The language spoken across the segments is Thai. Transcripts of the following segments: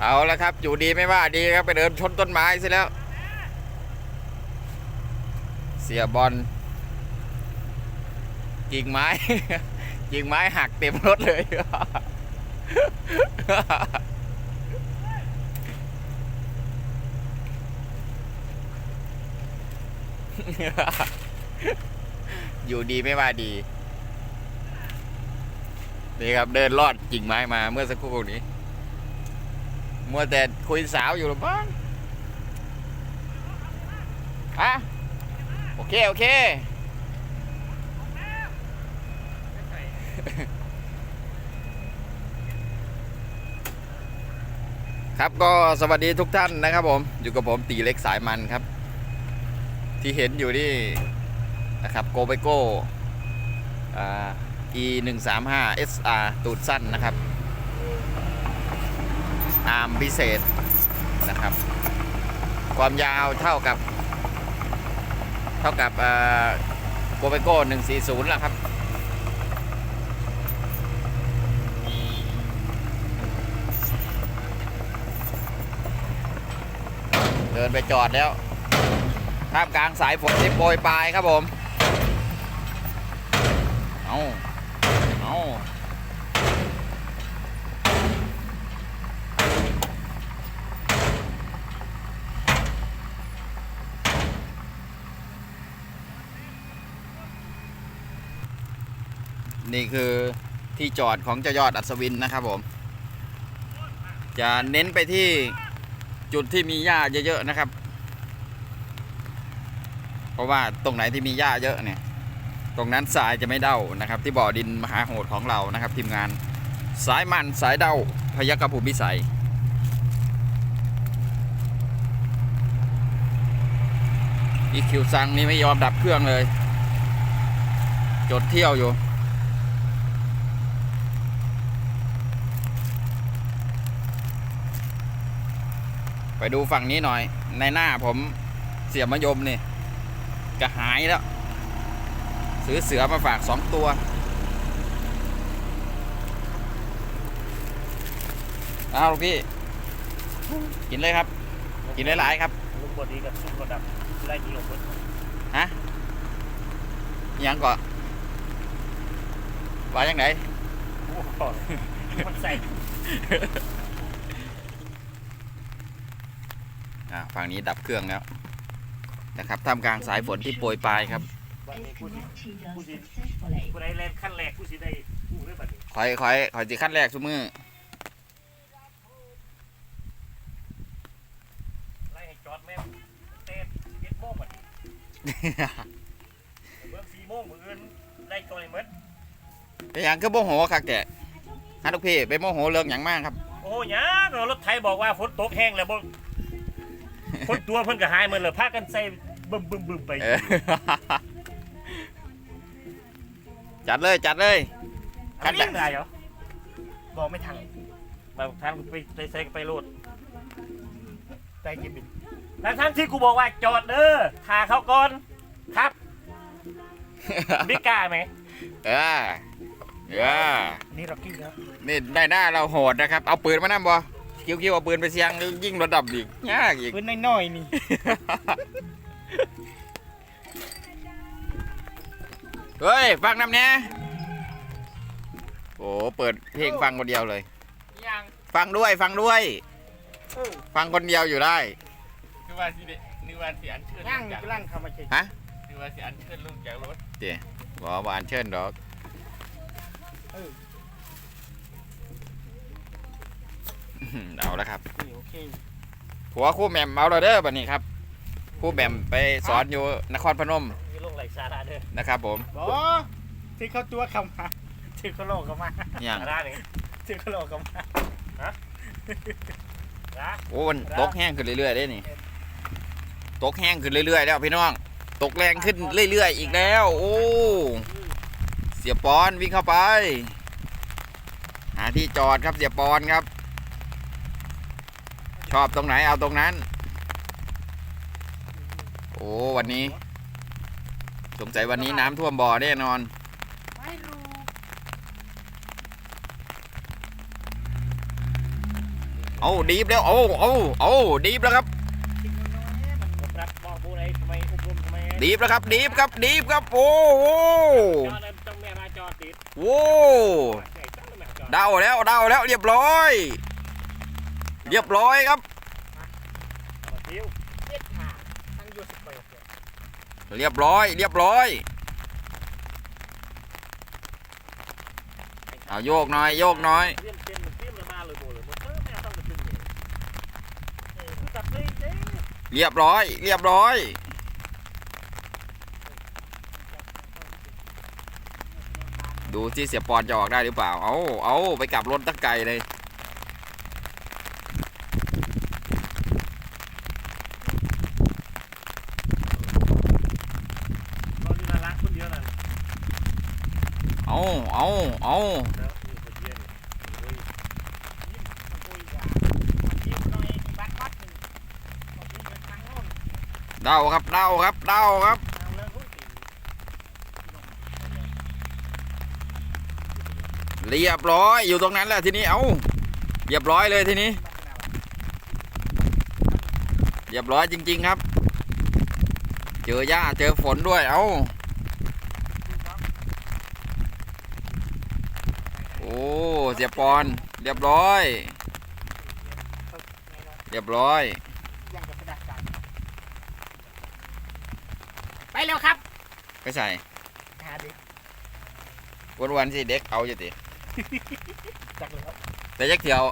เอาละครับ อยู่ดีไม่ว่าดีครับไปเดินชนต้นไม้ซะแล้ว เสียบอลกิ่งไม้กิ่งไม้หักเต็มรถเลย อยู่ดีไม่ว่าดีนี่ครับเดินลอดกิ่งไม้มาเมื่อสักครู่นี้ มัวแต่คุยสาวอยู่หรือบ้าอะโอเค โอเค ครับก็สวัสดีทุกท่านนะครับผม อยู่กับผมตีเล็กสายมันครับ ที่เห็นอยู่นี่นะครับโกไบโก้ e 1 3 5 SR ตูดสั้นนะครับ อาร์มพิเศษนะครับ ความยาวเท่ากับ เท่ากับโกเบโก้140แล้วครับ เดินไปจอดแล้วท่ามกลางสายฝนที่โปรยปลายครับผม เอาเอา นี่คือที่จอดของเจ้ายอดอัศวินนะครับผม จะเน้นไปที่จุดที่มีหญ้าเยอะๆนะครับ เพราะว่าตรงไหนที่มีหญ้าเยอะเนี่ย ตรงนั้นสายจะไม่เด้านะครับ ที่บ่อดินมหาโหดของเรานะครับ ทีมงานสายมันสายเด้าพยัคฆภูมิพิสัยอีคิวซังนี่ไม่ยอมดับเครื่องเลย จดเที่ยวอยู่ ไปดูฝั่งนี้หน่อย ในหน้าผมเสียมะยมนี่กระหายแล้ว ซื้อเสือมาฝากสองตัว เอาลูกพี่ กินเลยครับ กินหลายๆครับลุงบดีกับซุปกระดับไล่ยิงลงบนฮะอิหยังก่อนว่ายังไงโอ้โหมันใส่ อ่าฝั่งนี้ดับเครื่องแล้วนะครับท่ามกลางสายฝนที่โปรยปลายครับวันนี้ผู้สิผู้สิผู้ใดแลนขั้นแรกผู้สิได้ผู้ได้บัดนี้คอยคอยคอยสิขั้นแรกซุมือไล่ให้จอดแม่งเต้สิบเอ็ดโมงบัดนี้เบิ่งสี่โมงมื้ออื่นไล่จอดให้หมดเป็นหยังคือโมโหคักแกฮะลูกพี่ไปโมโหเรื่องหยังมากครับ โอ้ยยังรถไถบอกว่าฝนตกแห้งแล้วบ่ คนตัวเพิ่นก็หายหมดเลยพากันใส่บึ้มบึ้มบึ้มไป เออจัดเลยจัดเลยอันนี้ได้เหรอบอกไม่ทันบางทางไปไปใส่ไปโลดใจกินบินทั้งทั้งที่กูบอกว่าจอดเด้อทาเขาก่อนครับบิ๊กกล้าไหมเออเออนี่ร็อกกี้ครับนี่ได้หน้าเราโหดนะครับ เอาปืนมานั่บ่ คิวคิวเอาปืนไปเสียงยิ่งระดับอีกยากอีก พื้นน้อยๆนี่ เฮ้ย ฟังน้ำเนี้ยโอ้เปิดเพลงฟังคนเดียวเลย ยังฟังด้วยฟังด้วย เออฟังคนเดียวอยู่ได้ นึกว่าสิเดนึกว่าสิอันเชิญย่างลงจากกำลังทำมาเฉยฮะนึกว่าสิอันเชิญลงจากรถ เดี๋ยวบอกว่าอันเชิญดอก เออ อื้อหือ เอาแล้วครับนี่โอเคผัวครู่แหม่มเอาเราเด้อบัดนี้ครับครู่แหม่มไปสอนอยู่นครพนมมีลงไหลสาระเด้อนะครับ ผมบอที่เขาตัวเขามาที่เขาโลกเขามาอย่างสาระนี่ที่เขาโลกเขามาฮะนะโอ้มันตกแห้งขึ้นเรื่อยๆได้นี่ตกแห้งขึ้นเรื่อยๆแล้วพี่น้อง ตกแรงขึ้นเรื่อยๆอีกแล้ว โอ้เสียปอนวิ่งเข้าไป หาที่จอดครับเสียปอนครับ ชอบตรงไหนเอาตรงนั้น โอ้วันนี้ สงสัยวันนี้น้ำท่วมบ่อแน่นอน ไม่รู้เอาดีบแล้วเอาเอาเอาดีบแล้วครับผมรับบอกผู้ใดทำไมอบรมทำไมดีบแล้วครับ ดีบครับ ดีบครับ โอ้โหจอดต้องแม่มาจอดติดโอ้ใช่ต้องแม่จอด เดาแล้วเดาแล้วเรียบร้อย เรียบร้อยครับ เรียบร้อย เรียบร้อย เอาโยกหน่อยโยกหน่อยเตรียมเต็มเตรียมมาเลยโบเลยมันเออแม่ต้อยเออจับเลยเจ๊เรียบร้อย เรียบร้อยดูที่เสียปอนจะออกได้หรือเปล่า เอาเอาไปกลับรถตั้งไกลเลย เราดูน่ารักคนเดียวนั่น เอาเอาเอา แล้วอยู่คนเดียวเนี่ยโอ้ย ยิ้มตะกุยกว่ายิ้มหน่อยบัตรวัดหนึ่งบอกยิ้มเป็นางโน้นเดาครับเดาครับเดาครับเรียบร้อยอยู่ตรงนั้นแหละทีนี้เอาเรียบร้อยเลยทีนี้ เรียบร้อยจริง ๆ ครับ เจอหญ้าเจอฝนด้วยเอาโเสียปอน เรียบร้อย เรียบร้อยยังจะกระดาษกันไปเร็วครับ ไปใส่หาดิวันวันๆสิเด็กเอาอยู่ติจักเลยครับแต่ยักเที่ยว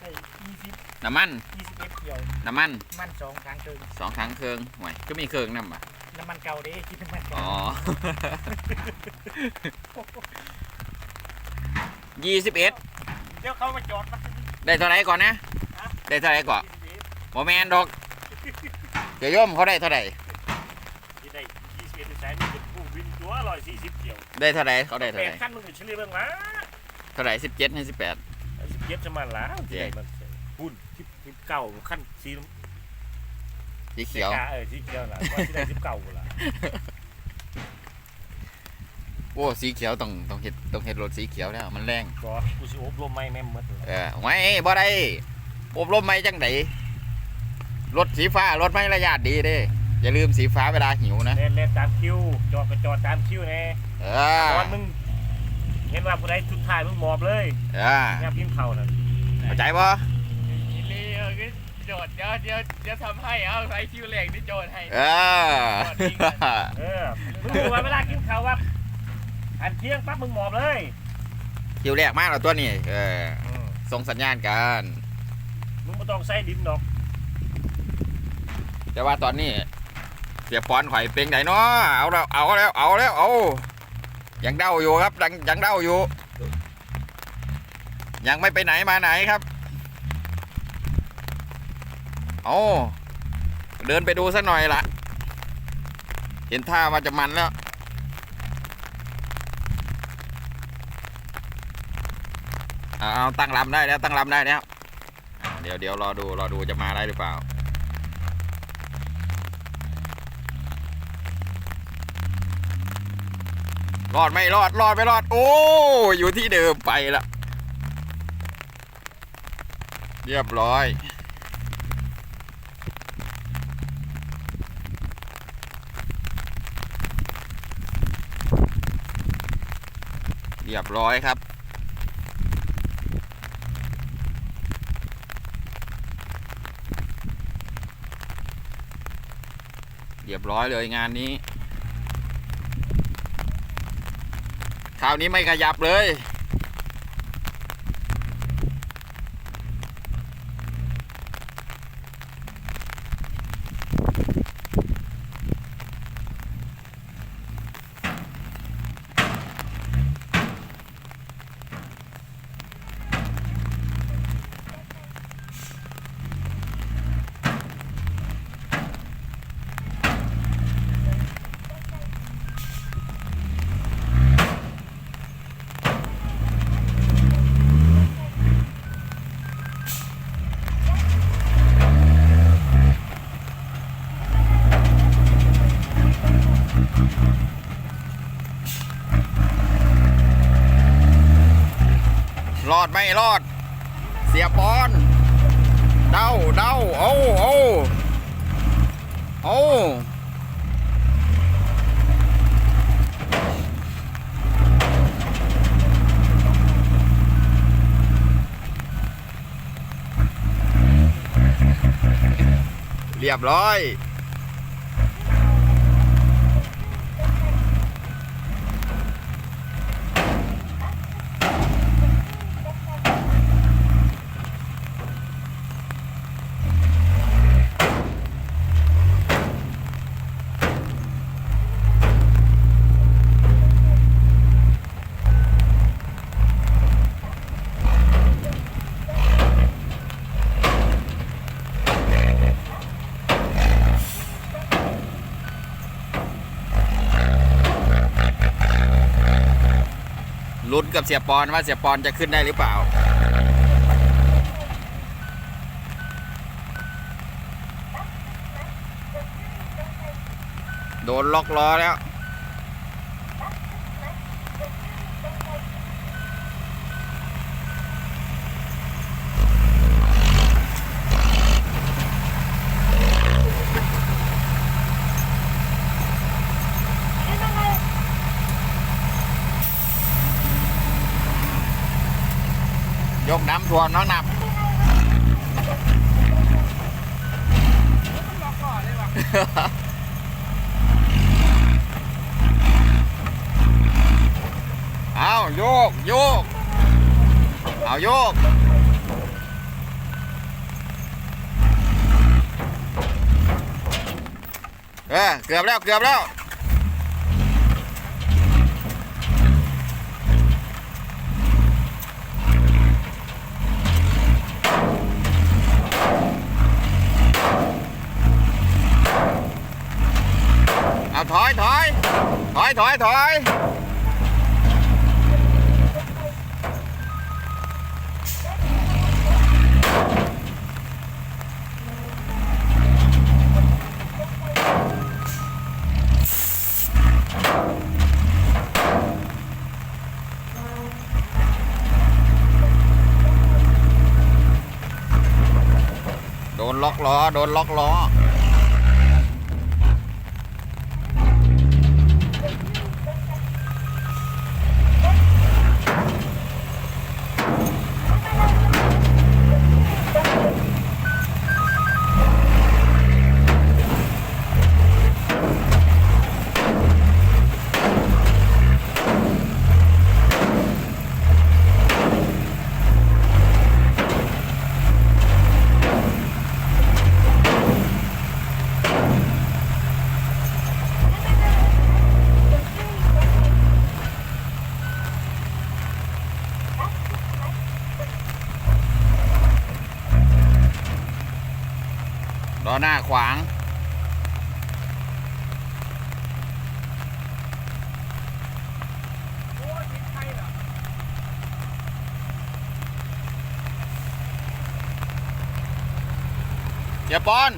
ได้ยี่สิบน้ำมันยี่สิบเอ็ดเกี่ยว น้ำมันมันสองทางเกินสองถังเครื่องห่วยก็มีเครื่องน้ำอะน้ำมันเก่าเด้คิดน้ำมันอ๋เก่าอ ยี่สิบเอ็ดเดี๋ยวเขามาจอดมาได้เท่าไหรก่อนนะ ได้เท่าไหรก่อนโมแมนดอกเดี๋ยวโย่มเขาได้เท่าไหรที่ได้ยี่สิบเอ็ดแสนนี่เป็นผู้วินตัวร้อยสี่สิบเกี่ยวได้เท่าไหรเขาได้เท่าแปไหรดขั้นมึงก็เฉลี่ยเบื้องละเท่าไหรสิบเจ็ดให้สิบแปดสิบเจ็ดจะมาล้านเจ๊มันหุ่นที่สิบเก้าขั้นสีสีเขียวกาเออสีเขียวล่ะว่าที่ได้สิบเก้าล่ะโอ้สีเขียวต้องต้องเห็ดต้องเห็ดรถสีเขียวแล้วมันแรงก็กูสิอบรมไม่แม่นหมดเลยเออไม่บ่ได้อบรมไม่จังไดรถสีฟ้ารถไม่ระยะดีเด้อย่าลืมสีฟ้าเวลาหิวนะเล่นเล่นตามคิวจอดก็จอดตามคิวแน่เออตอนมึงเห็นว่าผู้ใดสุดท้ายมึงหมอบเลยเออย่ำพิมพ์เข่านั่นเข้าใจปะอีเลี้ยงโจทย์เดี๋ยวเดี๋ยวเดี๋ยวทำให้เอาใส่คิวแรกนี่โจทย์ให้ เออเออมึงดูว่าเวลากินข้าวว่า อันเที่ยงปั๊บมึงหมอบเลยคิวแรกมากแล้วตัวนี้เออส่งสัญญาณกัน มึงไม่ต้องใส่ดินดอกแต่ว่าตอนนี้เสียปอนข่อยเป็นไงเนาะเอาแล้วเอาแล้วเอาแล้วเอายังเด้าอยู่ครับยังยังเด้าอยู่ ยังไม่ไปไหนมาไหนครับเอาเดินไปดูสักหน่อยละเห็นท่าว่าจะมันแล้ว เอาเอาตั้งลำได้แล้วตั้งลำได้แล้วเดี๋ยวเดี๋ยวรอดูรอดูจะมาได้หรือเปล่า รอดไม่รอดรอดไม่รอด โอ้อยู่ที่เดิมไปละเรียบร้อยเรียบร้อยครับ เรียบร้อยเลยงานนี้ คราวนี้ไม่ขยับเลย รอดไม่รอด เสียปอน เดาเดาเอาเอาเอาเรียบร้อย กับเสียปอนว่าเสียปอนจะขึ้นได้หรือเปล่า โดนล็อกล้อแล้ว กน้ำท่วมน้องนับเอาโยกโยกเอาโยกเออเกือบแล้วเกือบแล้ว เอาถอยถอยถ อยถอยถอยโดนล็อกล้อ โดนล็อกล้อ ล้อหน้าขวาง อย่าปอน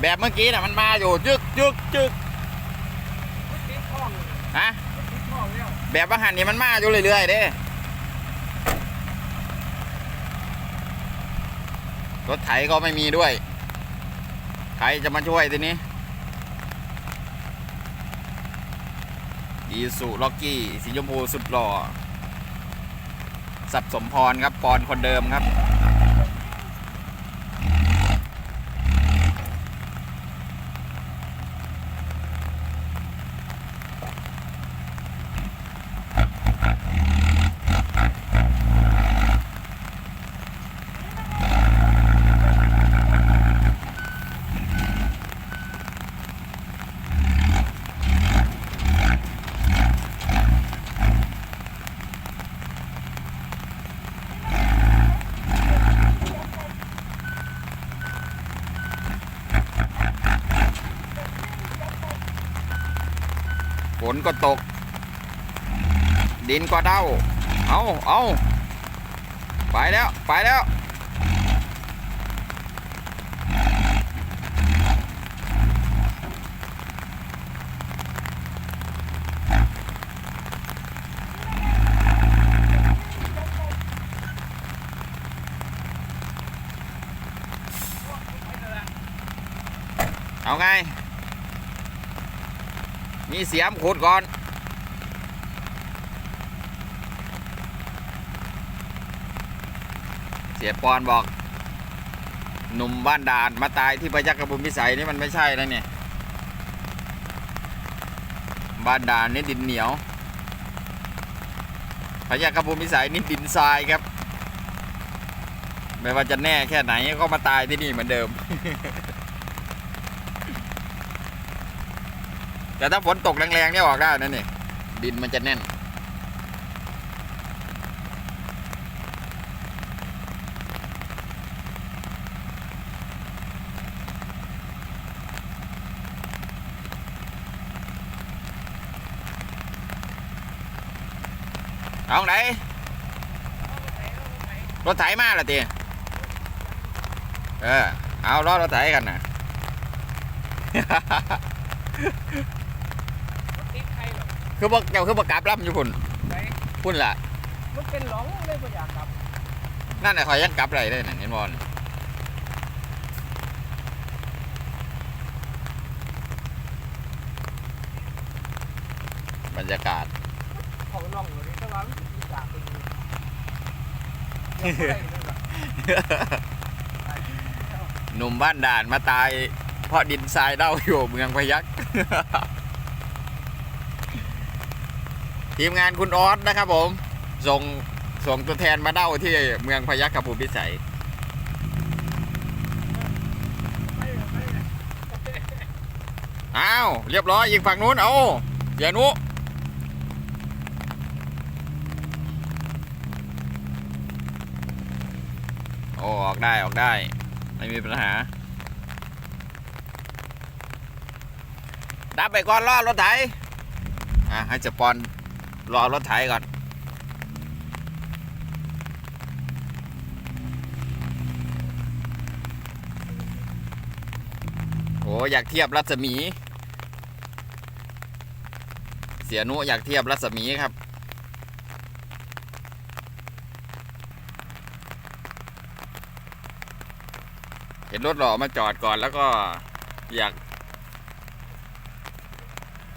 แบบเมื่อกี้น่ะมันมาอยู่จึกจึกจึกฮะแบบว่าหันนี่มันมาอยู่เรื่อยๆเด้รถไถก็ไม่มีด้วย ใครจะมาช่วยทีนี้อีสุล็อกกี้สีชมพูสุดหล่อสับสมพรครับปอนคนเดิมครับ ฝนก็ตก ดินก็เด้าเอาเอาไปแล้ว ไปแล้ว มีเสียมขุดก่อน เสียปอนบอก หนุ่มบ้านด่านมาตายที่พยัคฆบุญพิสัยนี่มันไม่ใช่แล้วเนี่ย บ้านด่านนี่ดินเหนียวพยัคฆบุญพิสัยนี่ดินทรายครับ ไม่ว่าจะแน่แค่ไหนก็มาตายที่นี่เหมือนเดิม แต่ถ้าฝนตกแรงๆเนี่ยออกได้นั่นนี่ดินมันจะแน่น เอาไหน รถไถมาละตีเออ เอาล้อรถไถกันนะ ติดใครหรอก คือบอกเจ้าคือบอกกลับรับอยู่พุ่นไหนพุ่นล่ะ มันเป็นหลงเลยบ่อยากกลับนั่นแหละคอยยังกลับไรได้น่ะเห็นบอลบรรยากาศของน้องเลยแต่ว่ามันสิจากเป็นยังบ่ได้เลยว่ะหนุ่มบ้านด่านมาตาย เพราะดินทรายเด้าอยู่เมืองพยัคฆ์ ทีมงานคุณออสนะครับผม ส่งส่งตัวแทนมาเด้าที่เมืองพยัคฆ์กับภูมิพิสัยอ้าว เรียบร้อยยิงฝั่งนู้น เอาอย่านุโอ้ออกได้ออกได้ ไม่มีปัญหา ดับไปก่อนรอรถไถอะให้สปอน รอรถไถก่อน โอ้อยากเทียบรัศมี เสียนุอยากเทียบรัศมีครับเห็นรถหล่อมาจอดก่อนแล้วก็อยาก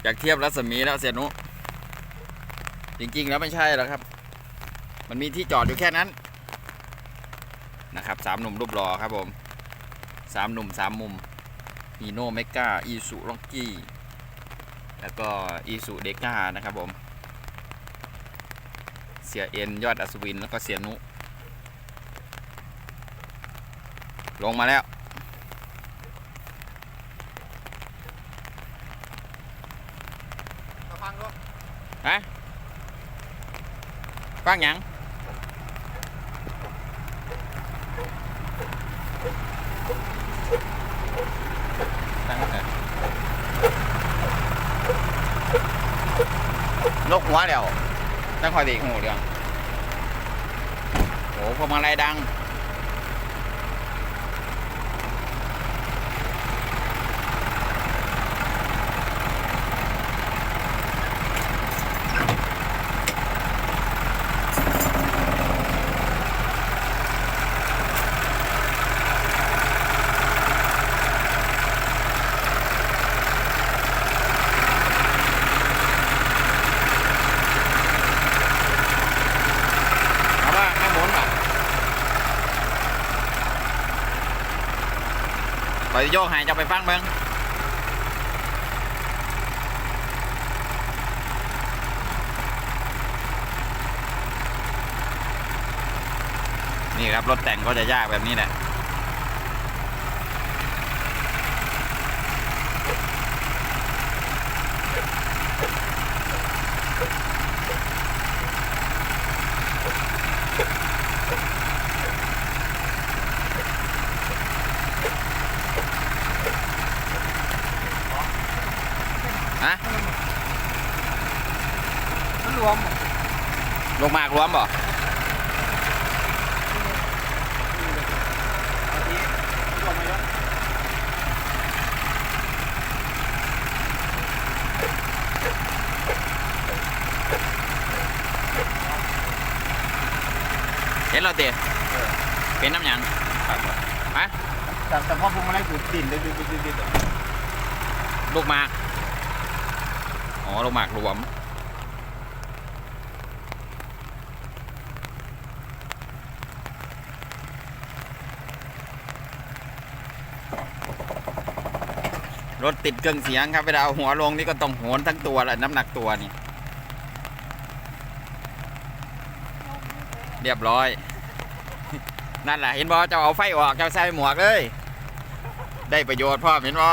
อยากเทียบรัศมีแล้วเสียนุ จริง ๆ แล้วไม่ใช่หรอกครับ มันมีที่จอดอยู่แค่นั้นนะครับสามหนุ่มรูปหล่อครับผมสามหนุ่มสามมุมอีโนเมกาอีสุล็อกกี้ แล้วก็อีสุเดก้านะครับผม เสียเอ็นยอดอัศวิน แล้วก็เสียนุ ลงมาแล้วมา ฟังดูฮะฟังยังนกหัวเดียวนั่งคอยดีหูเรื่องโอ้พวงมาลัยดัง เอาว่าข้างบนป่ะไป โยกหายจะไปฟังเบิงนี่ครับรถแต่งก็จะยากแบบนี้แหละ ฮะ มันรวม ลงมากร วมบ่เห็นเราเตะเป็นน้ำหยังฮะแต่แต่พ่อพวงมาลัยกูดินเลยดินดินดินลูกหมาก อ๋อ ลูกหมากรวม รถติดเครื่องเสียงครับเวลาเอาหัวลงนี่ก็ต้องโหนทั้งตัวแหละน้ำหนักตัวนี่เรียบร้อย นั่นแหละเห็นบอเจ้าเอาไฟออกเจ้าใส่หมวกเลย ได้ประโยชน์พ่อเห็นบอ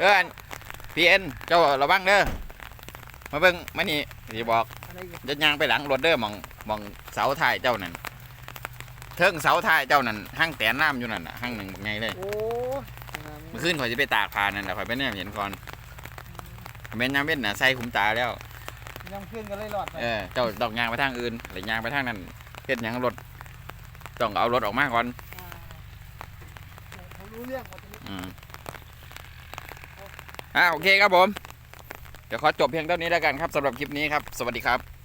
เออพีเอ็นเจ้าระวังเด้อมาเบิ่งมานี่สิบอกจะย่างไปหลังรถเด้อหมองหมองเสาท้ายเจ้านั่น เทิงเสาท้ายเจ้านั่นห้างแตนน้ำอยู่นั่นน่ะห้างหนึ่งไงเลยโอ้เมื่อคืนข่อยจะไปตากผ้านั่นแหละข่อยไปแนมเห็นก่อนแม่นยามเว้นน่ะใส่ขุมตาแล้ว ยังขึ้นกันเลยหลอดไปเออเจ้าต้องยางไปทางอื่นหรือยางไปทางนั้นเฮ็ดหยังรถต้องเอารถออกมาก่อนเขารู้เรื่องหมดทีนี้อืมอ่าโอเคครับผม เดี๋ยวขอจบเพียงเท่านี้แล้วกันครับสำหรับคลิปนี้ครับ สวัสดีครับ